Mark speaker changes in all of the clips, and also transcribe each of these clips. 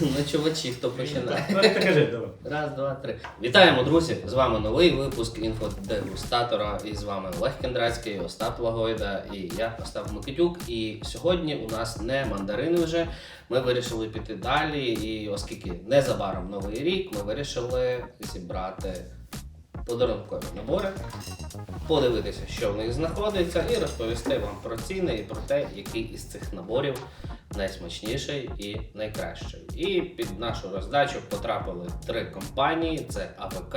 Speaker 1: Ну, чувачі, хто починає.
Speaker 2: Ну, кажи, давай.
Speaker 1: Раз, два, три. Вітаємо, друзі! З вами новий випуск інфодегустатора. І з вами Олег Кендрацький, Остап Лагойда і я, Остап Микитюк. І сьогодні у нас не мандарини вже. Ми вирішили піти далі. І оскільки незабаром новий рік, ми вирішили зібрати подарункові набори, подивитися, що в них знаходиться, і розповісти вам про ціни і про те, який із цих наборів найсмачніший і найкращий. І під нашу роздачу потрапили три компанії: це АВК,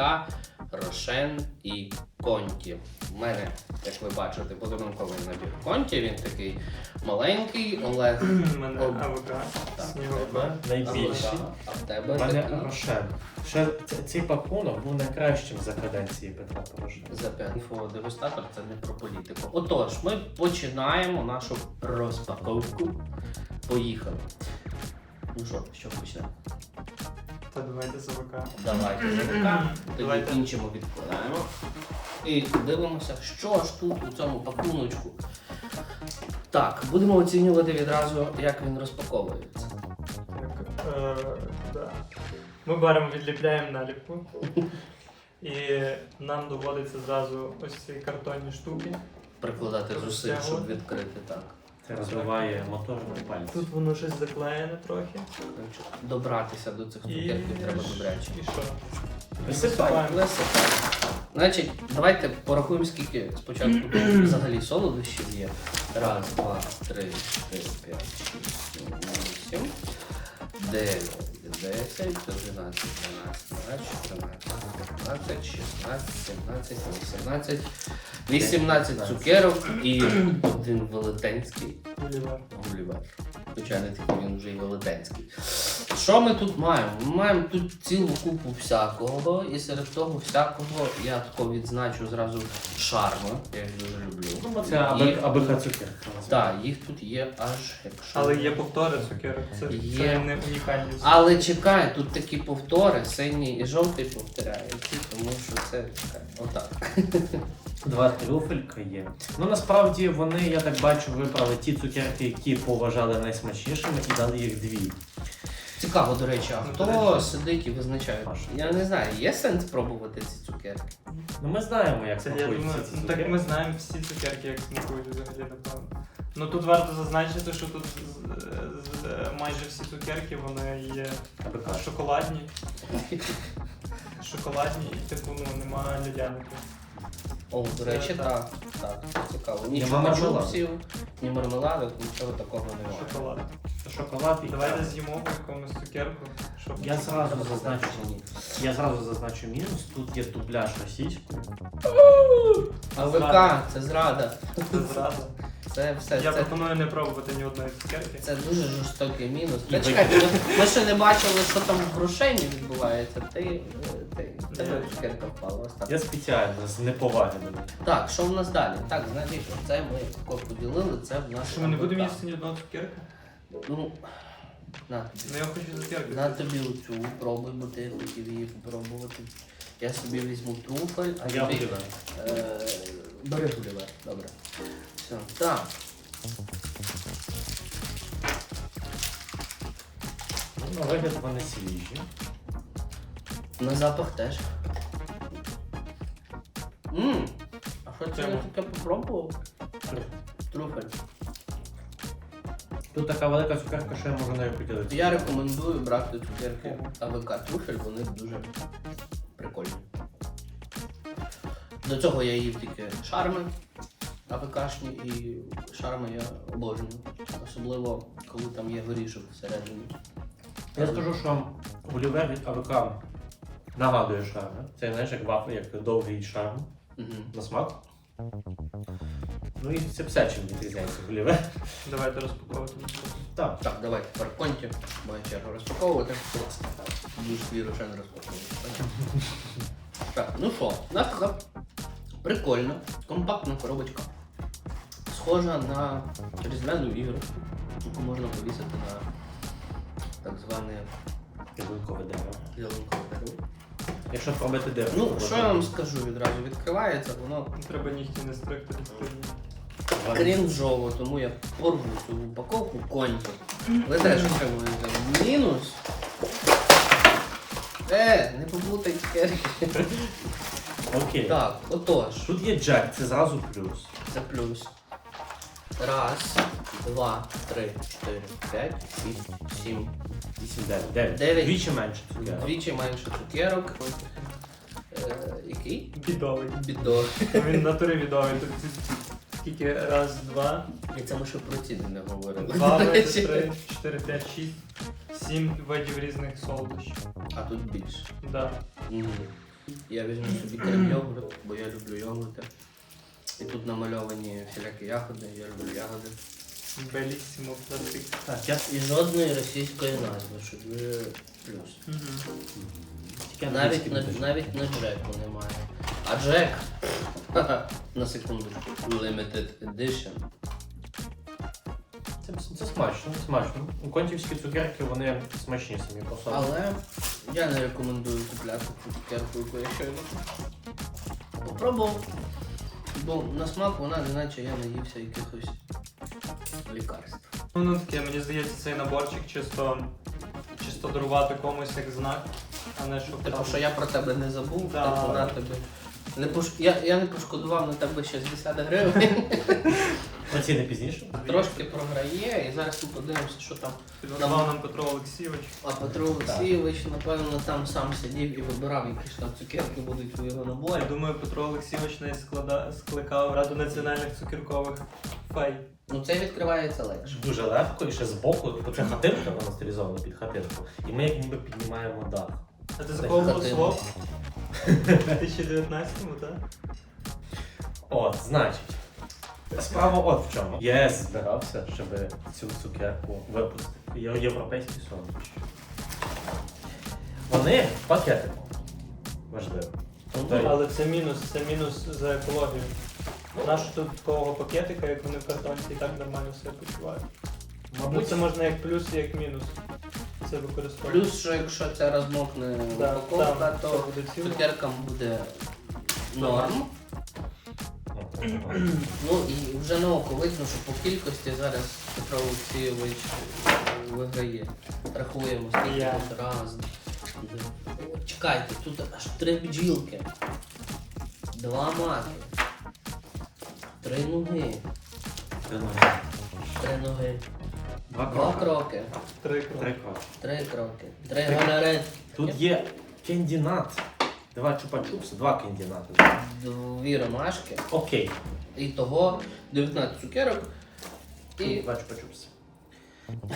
Speaker 1: Рошен і Конті. У мене, як ви бачите, подарунковий набір Конті. Він такий маленький, Олег.
Speaker 3: У мене
Speaker 1: Об-
Speaker 3: АВК,
Speaker 1: Так,
Speaker 3: сніговика.
Speaker 2: Найбільший.
Speaker 1: А в тебе
Speaker 2: У мене
Speaker 1: такий
Speaker 2: Рошен. Ще ц- цей пакунок був найкращим за каденції Петра Порошенка.
Speaker 1: за. Інфодегустатор це не про політику. Отож, ми починаємо нашу розпаковку. Поїхали. Ну що, що почнемо?
Speaker 3: Та давайте з АВК.
Speaker 1: Давайте замикаємо, тоді
Speaker 3: Давайте.
Speaker 1: іншому відкладаємо. І дивимося, що ж тут у цьому пакуночку. Так, будемо оцінювати відразу, як він розпаковується.
Speaker 3: Так, е, да. Ми беремо, відліпляємо наліпку. І нам доводиться зразу ось ці картонні штуки.
Speaker 1: Прикладати зусиль, щоб відкрити так.
Speaker 2: Це розвиває моторні пальці.
Speaker 3: Тут воно щось заклеєне трохи.
Speaker 1: Добратися до цих
Speaker 3: І,
Speaker 1: цукерків треба добряче.
Speaker 3: і що?
Speaker 2: Висипай.
Speaker 1: Висипай. Значить, давайте порахуємо, скільки спочатку взагалі солодощів є. Раз, два, три, чотири, п'ять, шість, сім, вісім, дев'ять, десять, одинадцять, дванадцять, тринадцять, чотирнадцять, п'ятнадцять, шістнадцять, сімнадцять, вісімнадцять, вісімнадцять цукерок і один велетенський. Гулівер. Хоча такий він вже й велетенський. Що ми тут маємо? Ми маємо тут цілу купу всякого, і серед того всякого я тако відзначу зразу шарми, я їх дуже люблю.
Speaker 2: Ну, це
Speaker 1: Їх-
Speaker 2: аби- АБК цукерка.
Speaker 1: Так, їх тут є аж якщо.
Speaker 3: Але є повтори цукерок. Це,
Speaker 1: Є.
Speaker 3: це не унікальні.
Speaker 1: Але чекай, тут такі повтори, синій і жовтий повторяються, тому що це чекай, отак.
Speaker 2: Два трюфелька є. Ну насправді вони, я так бачу, вибрали ті цукерки, які поважали найсмачнішими, і дали їх дві.
Speaker 1: Цікаво, до речі, а хто сидить і визначає? Я не знаю, є сенс пробувати ці цукерки?
Speaker 2: Ну ми знаємо, як
Speaker 3: Це я
Speaker 2: смакують
Speaker 3: думаю,
Speaker 2: всі ці
Speaker 3: ну,
Speaker 2: цукерки.
Speaker 3: так ми знаємо всі цукерки, як смакують взагалі, напевно. Ну тут варто зазначити, що тут з- з- майже всі цукерки вони є шоколадні. Шоколадні і типу ну немає льодяників.
Speaker 1: О, до речі, так. Так, цікаво. Ні
Speaker 2: мармеладу.
Speaker 1: чупа-чупсів, ні мармеладок, нічого такого немає.
Speaker 3: Шоколад.
Speaker 2: Шоколад і
Speaker 3: Давайте
Speaker 2: кава.
Speaker 3: з'їмо по якомусь цукерку. Щоб
Speaker 2: Я зразу зазначу,
Speaker 1: ні.
Speaker 2: я зразу зазначу мінус. Тут є дубляж російською.
Speaker 1: АВК, це зрада.
Speaker 3: це зрада.
Speaker 1: Це все.
Speaker 3: Я
Speaker 1: Це,
Speaker 3: пропоную не пробувати ні одної цукерки.
Speaker 1: це дуже жорстокий мінус. Та чекайте, ми, ми ще не бачили, що там в грошенні відбувається. Ти, е, ти, тебе цукерка впала. Остап.
Speaker 2: Я спеціально з неповаги до них.
Speaker 1: Так, що в нас далі? Так, значить, це ми тако поділили, це в нас.
Speaker 3: Що ми не будемо
Speaker 1: АВК.
Speaker 3: їсти ні одного цукерки?
Speaker 1: Ну, на.
Speaker 3: Ну я хочу цукерки.
Speaker 1: На тобі оцю пробуй, бо ти хотів її попробувати. Я собі візьму труфель, а
Speaker 2: Я
Speaker 1: тобі...
Speaker 2: буду.
Speaker 1: Е, бери гулівер, добре. Все, так.
Speaker 2: Ну, на вигляд вони свіжі.
Speaker 1: На запах теж. Ммм, а що це я таке попробував? Труфель.
Speaker 2: Тут така велика цукерка, що я можу нею поділитися.
Speaker 1: Я рекомендую брати цукерки АВК Труфель, вони дуже прикольні. До цього я їв тільки шарми АВКшні і шарми я обожнюю. Особливо, коли там є горішок всередині.
Speaker 2: Я скажу, що Олівер від АВК нагадує шарм. Це знаєш, як вафля, як довгий шарм
Speaker 1: Мгм.
Speaker 2: на смак. Ну і це все чим відрізняється Олівер.
Speaker 3: Давайте розпаковувати.
Speaker 2: Так.
Speaker 1: Так, давайте тепер конті. Моя черга розпаковувати. Будеш свій рошен розпаковувати. Так, ну що, у нас така прикольна, компактна коробочка. Схожа на різдвяну ігру, яку можна повісити на так зване
Speaker 2: Ялинкове дерево.
Speaker 1: ялинкове дерево.
Speaker 2: Якщо пробити дерево.
Speaker 1: Ну, що я вам скажу відразу? Відкривається, воно
Speaker 3: Не треба нігті не стригти
Speaker 1: крінжово, тому я порву цю упаковку коньки. Ви теж отримуєте мінус. Е, не поплутай цукерки.
Speaker 2: Окей.
Speaker 1: Так, отож.
Speaker 2: Тут є Джек, це зразу плюс.
Speaker 1: Це плюс. Раз, два, три, чотири, п'ять, шість, сім.
Speaker 2: 8, 9, 9.
Speaker 1: Дев'ять.
Speaker 2: Двічі менше цукерок.
Speaker 1: Вдвічі менше цукерок. Е, який?
Speaker 3: Бідовий.
Speaker 1: Бідо.
Speaker 3: Він в натурі відовий. Тут скільки раз, два,
Speaker 1: І це ми ще про ціни не говорили.
Speaker 3: два,
Speaker 1: До
Speaker 3: види,
Speaker 1: речі.
Speaker 3: три, чотири, п'ять, шість, сім видів різних солодощів.
Speaker 1: А тут більше.
Speaker 3: Да.
Speaker 1: Я візьму собі крем йогурт, бо я люблю йогурти. І тут намальовані всілякі ягоди, я люблю ягоди.
Speaker 3: Белісімо пластик.
Speaker 2: Так, я
Speaker 1: І жодної російської назви, що дуже плюс.
Speaker 2: тільки
Speaker 1: Навіть на, навіть на Джеку немає. А Джек, на секундочку, Limited Edition.
Speaker 2: Це, це смачно, смачно. Ну, Контівські цукерки, вони смачні самі по собі.
Speaker 1: Але я не рекомендую купляти цю цукерку, яку я щойно попробував. Бо на смак вона неначе я наївся якихось лікарств.
Speaker 3: Ну, ну таке, мені здається, цей наборчик чисто, чисто дарувати комусь як знак, а не щоб
Speaker 1: Типу,
Speaker 3: там-
Speaker 1: що я про тебе не забув,
Speaker 3: Да.
Speaker 1: типу, на тебе. Не пош... я, я не пошкодував на тебе 60 гривень.
Speaker 2: Оціни пізніше.
Speaker 1: Трошки програє, і зараз ми подивимося, що там.
Speaker 3: Підготував нам Петро Олексійович.
Speaker 1: А Петро Олексійович, напевно, там сам сидів і вибирав, які ж там цукерки будуть у його наборі.
Speaker 3: Я думаю, Петро Олексійович не склада... скликав Раду національних цукеркових фей.
Speaker 1: Ну це відкривається легше.
Speaker 2: Дуже легко і ще збоку, це хатинка, вона стилізована під хатинку. І ми як ніби піднімаємо дах.
Speaker 3: А ти з
Speaker 2: Це
Speaker 3: якого було У 2019-му, так?
Speaker 2: От, значить. Справа от в чому. ЄС збирався, щоб цю цукерку випустити. Є- Європейський солодощі. Вони в пакетику. Важливо. Тобто,
Speaker 3: Але це мінус, це мінус за екологію. Нащо тут такого пакетика, як вони в картонці і так нормально все почувають. Мабуть, це можна як плюс і як мінус. Це використовувати.
Speaker 1: Плюс, що якщо це розмокне
Speaker 3: Да,
Speaker 1: упаковка,
Speaker 3: все
Speaker 1: то
Speaker 3: буде ціле.
Speaker 1: цукеркам буде норм. Ну і вже на око видно, що по кількості зараз Петро Олексійович е, виграє. Рахуємо скільки
Speaker 3: Я.
Speaker 1: тут раз. два. Чекайте, тут аж три бджілки. Два маки. Три ноги. Три ноги.
Speaker 2: Два
Speaker 1: Два
Speaker 2: кроки.
Speaker 1: кроки.
Speaker 3: Три кроки.
Speaker 2: Три кроки.
Speaker 1: Три кроки. Три галяретки.
Speaker 2: Тут є кендінат. Два чупа-чупси, два кендінати.
Speaker 1: Дві ромашки.
Speaker 2: Окей.
Speaker 1: І того 19 цукерок. І
Speaker 2: два чупа-чупси.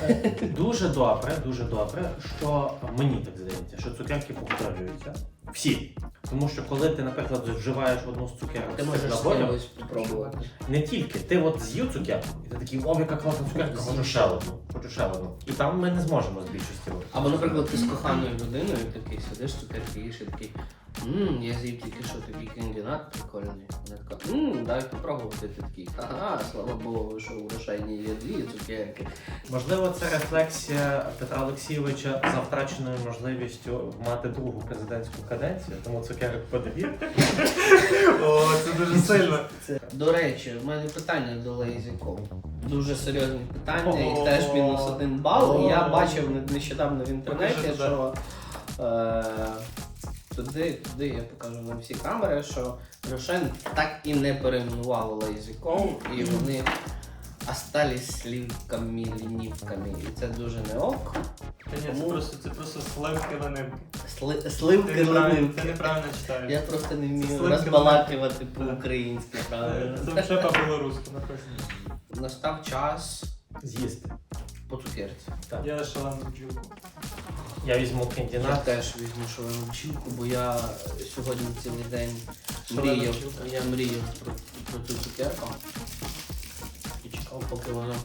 Speaker 2: Е, Дуже добре, дуже добре, що мені так здається, що цукерки повторюються. Всі. Тому що коли ти, наприклад, вживаєш одну з цукерок
Speaker 1: ти
Speaker 2: з
Speaker 1: можеш кимось спробувати.
Speaker 2: не тільки, ти от з'їв цукерку, і ти такий, о, яка класна цукерка, хочу ще одну, хочу ще одну. І там ми не зможемо з більшості.
Speaker 1: Або, наприклад, ти з коханою людиною такий сидиш, цукерки їш і такий. Ммм, я з'їв тільки що такий кандидат прикольний. Вона така, ммм, дай попробувати. Ти такий, ага, слава Богу, що у Рошені є дві цукерки.
Speaker 2: Можливо, це рефлексія Петра Олексійовича за втраченою можливістю мати другу президентську каденцію, тому цукерок подивів.
Speaker 3: О, це дуже сильно.
Speaker 1: До речі, в мене питання до Лейзіков. Дуже серйозні питання, і теж мінус один бал. Я бачив не- нещодавно в інтернеті, що е, туди, туди я покажу на всі камери, що Рошен так і не перейменував Лейзіков, і вони остались слівками, лінівками. І це дуже не ок.
Speaker 3: Та ні, це просто, це просто сливки ленивки.
Speaker 1: Сли,
Speaker 3: Ти
Speaker 1: сливки
Speaker 3: неправильно, ти неправильно читаєш.
Speaker 1: Я просто не вмію
Speaker 3: сливки
Speaker 1: розбалакувати по-українськи,
Speaker 3: Е,
Speaker 1: правильно.
Speaker 3: Це вже по-білоруську написано.
Speaker 1: Настав час
Speaker 2: З'їсти.
Speaker 1: по цукерці.
Speaker 3: Я шалену бджілку.
Speaker 2: Я візьму
Speaker 1: Я теж візьму шалену бджілку, бо я сьогодні цілий день
Speaker 3: Шалена
Speaker 1: мріяв.
Speaker 3: бджілка.
Speaker 1: Я мріяв про, про цю цукерку. І чекав, поки вона.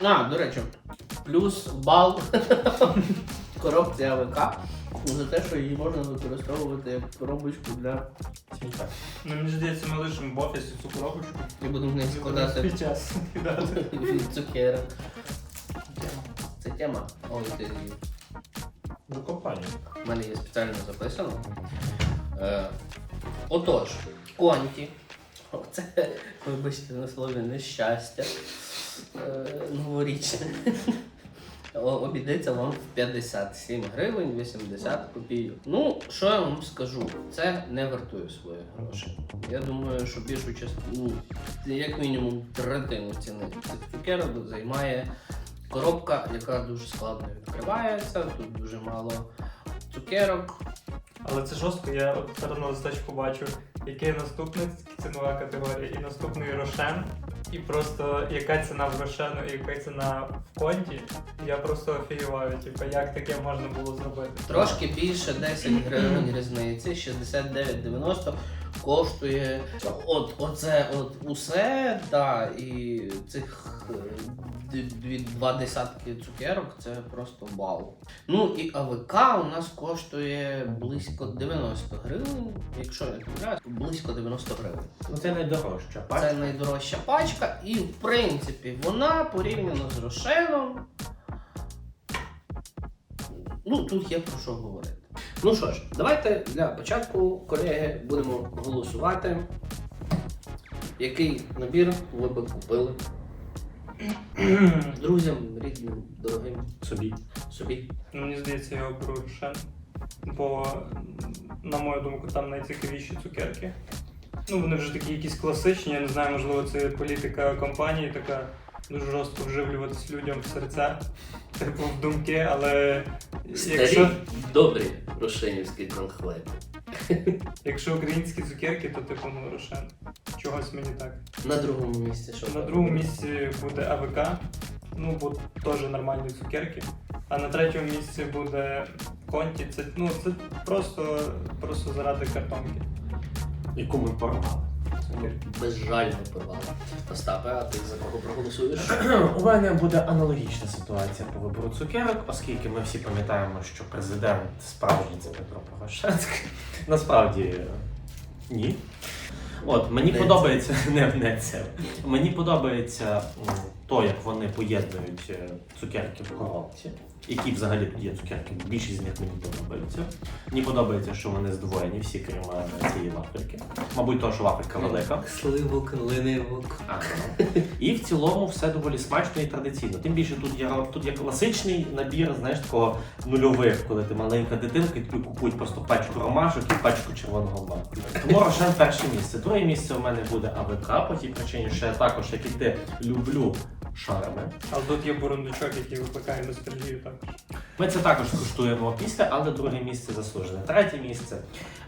Speaker 1: А, до речі, плюс бал коробці АВК за те, що її можна використовувати як коробочку для.
Speaker 2: Сміття.
Speaker 3: Ну, мені здається, ми лишимо в офісі цю коробочку.
Speaker 1: І будемо в неї складати
Speaker 3: під час кидати.
Speaker 1: від цукерок. Тема. Ой, ти її.
Speaker 2: Ну, компанію.
Speaker 1: У мене є спеціально записано. Е, отож, конті. Це, вибачте на слові, нещастя е, новорічне. Обійдеться вам в 57 гривень 80 копійок. Ну, що я вам скажу, це не вартує своїх грошей. Я думаю, що більшу частину, ну, як мінімум третину ціни цих цукерок займає коробка, яка дуже складно відкривається. Тут дуже мало цукерок.
Speaker 3: Але це жорстко, я от зараз на листочку бачу, яке наступна цінова категорія, і наступний Рошен, і просто яка ціна в Рошену і яка ціна в конті. Я просто офігіваю, типу, як таке можна було зробити.
Speaker 1: Трошки більше 10 гривень різниці, 69,90 коштує от оце от усе, да, і цих е, два десятки цукерок це просто вау. Ну і АВК у нас коштує близько 90 гривень, якщо я помиляюсь, близько 90 гривень.
Speaker 2: Ну це найдорожча
Speaker 1: Це найдорожча пачка, і в принципі вона порівняно з Рошеном. Ну, тут є про що говорити. Ну що ж, давайте для початку, колеги, будемо голосувати. Який набір ви би купили друзям, рідним, дорогим
Speaker 2: Собі.
Speaker 1: собі?
Speaker 3: Ну, Мені здається, я оберу Рошен, бо, на мою думку, там найцікавіші цукерки. Ну, вони вже такі якісь класичні, я не знаю, можливо, це політика компанії така дуже жорстко вживлюватись людям в серця, типу в думки, але якщо,
Speaker 1: добрі рошенівські конхвети.
Speaker 3: якщо українські цукерки, то типу ну Рошен. Чогось мені так.
Speaker 1: На другому місці що?
Speaker 3: На другому місці буде АВК, ну бо теж нормальні цукерки. А на третьому місці буде Конті. Це ну це просто, просто заради картонки.
Speaker 2: Яку ми порвали.
Speaker 1: Безжально порвали. Остапе, а ти за кого проголосуєш?
Speaker 2: У мене буде аналогічна ситуація по вибору цукерок, оскільки ми всі пам'ятаємо, що президент справжній це Петро Порошенко. Насправді ні. От мені
Speaker 1: Не
Speaker 2: подобається не, не це. Мені подобається м, то, як вони поєднують е, цукерки в коробці. Які взагалі тут є цукерки, більшість з них мені подобаються. Мені подобається, що вони здвоєні, всі крім е, цієї вафельки. Мабуть, того, що вафелька велика.
Speaker 1: Сливок, ливок.
Speaker 2: Ага. І в цілому все доволі смачно і традиційно. Тим більше тут є, тут є класичний набір, знаєш, такого нульових, коли ти маленька дитинка, і тобі купують просто пачку ромашок і пачку червоного маку. Тому Рошен перше місце. Друге місце у мене буде АВК, по тій причині, що я також, як і ти, люблю шарами.
Speaker 3: Але тут є бурундучок, який викликає ностальгію також.
Speaker 2: Ми це також куштуємо після, але друге місце заслужене. Третє місце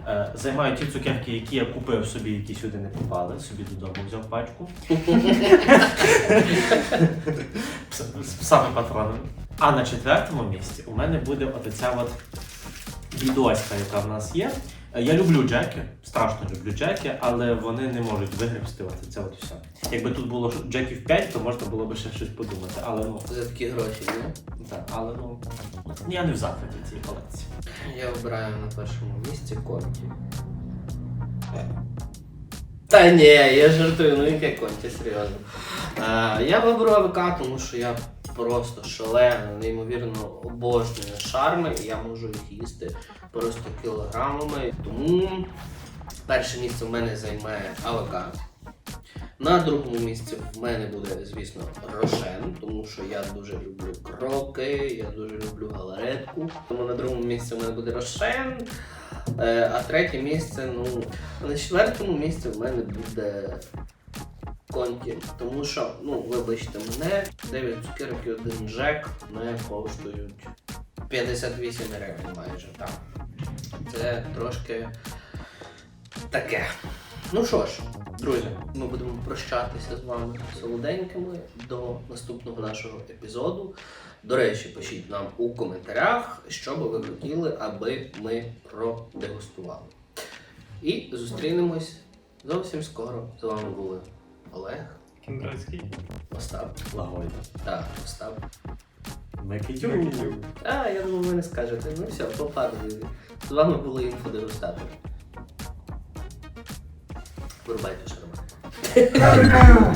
Speaker 2: е, займають ті цукерки, які я купив собі, які сюди не попали. Собі додому взяв пачку. З- з псами. А на четвертому місці у мене буде от ця от бідоська, яка в нас є. Я люблю джеки, страшно люблю джеки, але вони не можуть вигребсти це от все. Якби тут було джеків 5, то можна було б ще щось подумати. Але ну,
Speaker 1: За такі гроші, ні?
Speaker 2: так, але ну я не в захваті цієї колекції.
Speaker 1: Я обираю на першому місці конті. Та ні, я жартую, ну яке конті, серйозно. Е, я виберу АВК, тому що я просто шалено, неймовірно обожнюю шарми, і я можу їх їсти просто кілограмами. Тому перше місце в мене займає АВК. На другому місці в мене буде, звісно, Рошен, тому що я дуже люблю кроки, я дуже люблю галаретку. Тому на другому місці в мене буде Рошен. Е, а третє місце, ну, на четвертому місці в мене буде Конті. Тому що, ну, вибачте мене, 9 цукерок і один джек не коштують 58 гривень майже так. Це трошки таке. Ну що ж, друзі, ми будемо прощатися з вами солоденькими до наступного нашого епізоду. До речі, пишіть нам у коментарях, що би ви хотіли, аби ми продегустували. І зустрінемось зовсім скоро. З вами були Олег,
Speaker 3: Кіндрацький.
Speaker 1: Остап
Speaker 2: Лагойда.
Speaker 1: Так, Остап.
Speaker 2: Микитюк.
Speaker 1: А, я думаю, ви не скажете. Ну все, по пару. З вами були інфодегустатори. Вирубайте шарма.